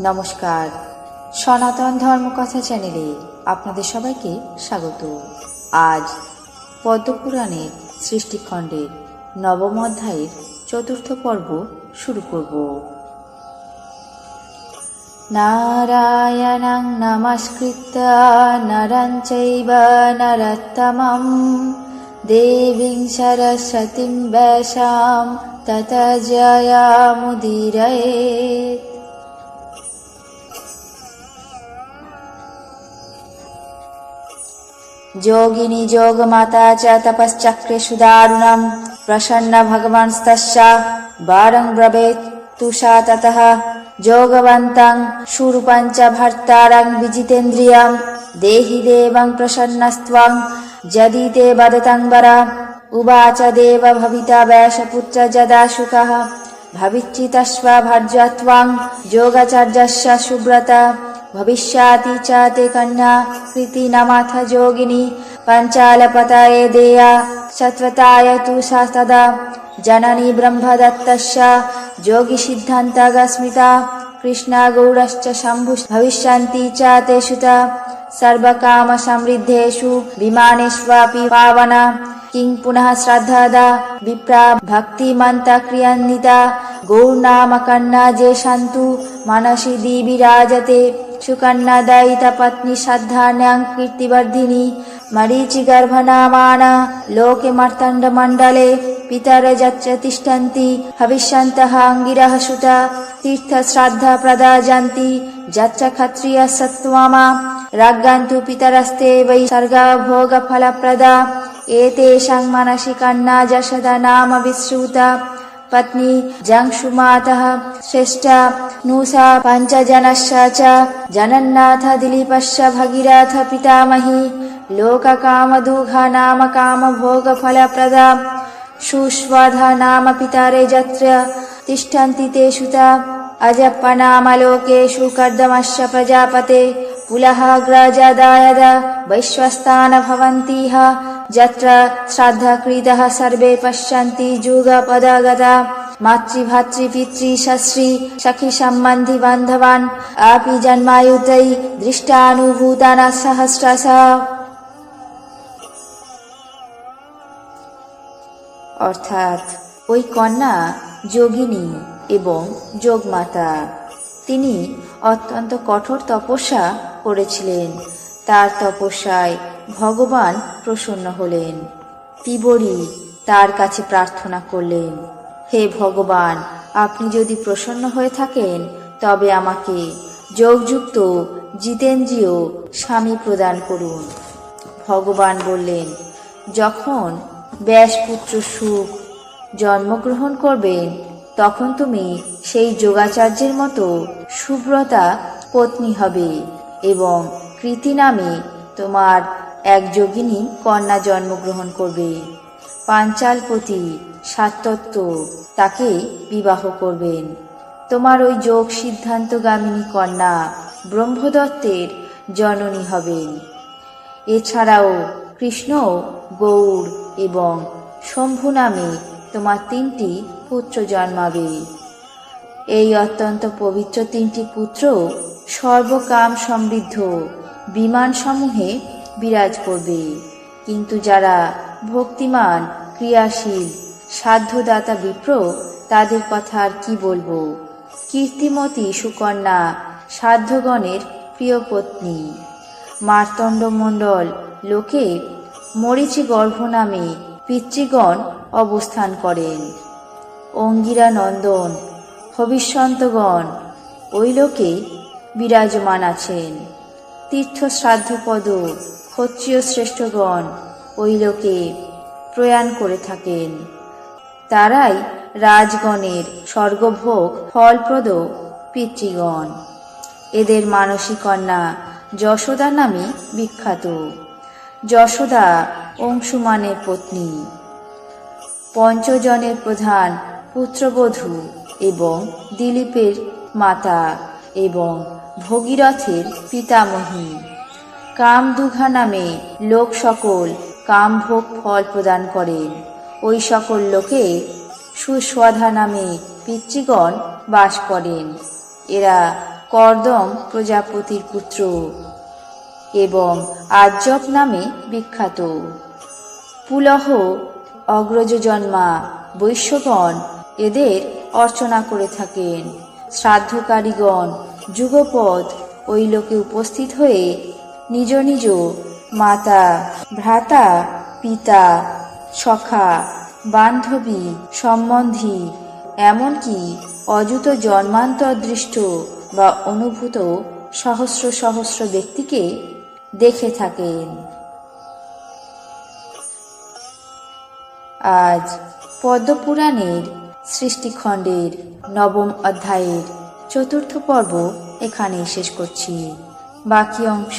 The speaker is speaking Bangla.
নমস্কার। সনাতন ধর্মকথা চ্যানেলে আপনাদের সবাইকে স্বাগত। আজ পদ্মপুরাণের সৃষ্টিখণ্ডের নবম অধ্যায়ের চতুর্থ পর্ব শুরু করব। নারায়ণং নমস্কৃত্য নরং চৈব নরোত্তমম দেবীং সরস্বতীং বৈশাম তত জয়ামুদীরয়েत् योगिनि योगमाता च तपश्चक्रेषु दारुणम् प्रसन्न भगवांस्तश्च वारं ब्रवेत् तुषा ततः योगवन्तं सुरूपञ्च भर्तारं विजितेन्द्रियं देहि देवं प्रसन्नस्त्वं यदि ते वदतङ्बर उवाच देव भविता वैशपुत्र जदा शुकः भविच्चितस्व भर्ज त्वं योगाचार्यस्य सुव्रत भविष्याति च ते कन्या कृतिनमथ योगिनी पञ्चालपतये देया सत्वताय तु सा तदा जननी ब्रह्मदत्तस्य योगिसिद्धान्तगस्मिता कृष्णागौडश्च शम्भु भविष्यन्ति च ते सुता सर्वकामसमृद्धेषु विमानेष्वपि पावना किं पुनः श्रद्धादा विप्रा भक्तिमन्ता क्रियान्विता गौर्नामकन्ना जे सन्तु मनसि दिविराजते सुकन्नादयिता पत्नी श्रद्धान्यां कीर्तिवर्धिनी मरीचिगर्भनामाना लोके मर्तण्डमण्डले पितर यच्च तिष्ठन्ति हविष्यन्तः अङ्गिरः सुता तीर्थश्राद्धा प्रदा जन्ति यच्च क्षत्रियः सत्त्वमा राज्ञन्तु पितरस्ते वै सर्गभोगफलप्रदा एतेषां मनसि कन्ना जशदा नाम विश्रुता पत्नी जङ्क्षुमातः श्रेष्ठा नूसा पञ्चजनश्च च जनन्नाथ दिलीपश्च भगीरथ पितामही लोककामदुघा नाम कामभोगफलप्रदा सुष्वधा नाम पितारे यत्र तिष्ठन्ति ते सुता अजप्पनामलोकेषु कर्दमश्च प्रजापते पुलः ग्रजदायद वैश्वस्तान भवन्तीह যত্র শ্রাদ্ধা ক্রীতः সর্বে পশ্যন্তি যুগপদাগতা মাতৃভাতৃপিতৃশাস্ত্রী সখি সম্বন্ধি বান্ধবান আপি জন্মায়ুতৈ দৃষ্টানুভূতানা সহস্রশ অর্থাৎ ওই কন্যা যোগিনী এবং যোগমাতা, তিনি অত্যন্ত কঠোর তপস্যা করেছিলেন। তার তপস্যায় ভগবান প্রসন্ন হলেন। তিবরী তার কাছে প্রার্থনা করলেন, হে ভগবান, আপনি যদি প্রসন্ন হয়ে থাকেন, তবে আমাকে যোগযুক্ত জিতেন্দ্রীয় স্বামী প্রদান করুন। ভগবান বললেন, যখন ব্যাসপুত্র সুখ জন্মগ্রহণ করবেন, তখন তুমি সেই যোগাচার্যের মতো সুব্রতা পত্নী হবে এবং কৃতি নামে তোমার এক যোগিনী কন্যা জন্মগ্রহণ করবে। পাঞ্চালপতি সাতত্ব তাকে বিবাহ করবেন। তোমার ওই যোগ সিদ্ধান্তগামিনী কন্যা ব্রহ্মদত্তের জননী হবেন। এছাড়াও কৃষ্ণ, গৌর এবং শম্ভু নামে তোমার তিনটি পুত্র জন্মাবে। এই অত্যন্ত পবিত্র তিনটি পুত্র সর্বকাম সমৃদ্ধ বিমানসমূহে বিরাজ করবে। কিন্তু যারা ভক্তিমান, ক্রিয়াশীল, সাধ্যদাতা বিপ্র, তাদের কথা আর কি বলব? কীর্তিমতী সুকন্যা, সাধ্যগণের প্রিয় পত্নী। মার্তণ্ডমণ্ডল লোকে মরিচি গর্ভ নামে পিতৃগণ অবস্থান করেন। অঙ্গিরা নন্দন ভবিষ্যন্তগণ, ওই লোকে বিরাজমান আছেন। তীর্থ শ্রাদ্ধপদ ক্ষত্রিয় শ্রেষ্ঠগণ ওই লোকে প্রয়াণ করে থাকেন। তারাই রাজগণের স্বর্গভোগ ফলপ্রদ পিতৃগণ। এদের মানসী কন্যা যশোদা নামে বিখ্যাত। যশোদা অংশুমানের পত্নী। পঞ্চজনের প্রধান পুত্রবধূ এবং দিলীপের মাতা এবং ভগীরথের পিতামহী। কামদুঘা নামে লোক সকল কামভোগ ফল প্রদান করেন ওই সকল লোকে সুস্বধা নামে পিতৃগণ বাস করেন। এরা কর্দম প্রজাপতির পুত্র এবং আর্যক নামে বিখ্যাত। পুলহ অগ্রজ জন্মা বৈশ্যগণ এদের অর্চনা করে থাকেন। শ্রাদ্ধকারীগণ যুগপদ ওই লোকে উপস্থিত হয়ে নিজ নিজ মাতা, ভ্রাতা, পিতা, সখা, বান্ধবী, সম্বন্ধী, এমনকি অযুত জন্মান্তর দৃষ্ট বা অনুভূত সহস্র সহস্র ব্যক্তিকে দেখে থাকেন। আজ পদ্মপুরাণের সৃষ্টিখণ্ডের নবম অধ্যায়ের চতুর্থ পর্ব এখানেই শেষ করছি। বাকি অংশ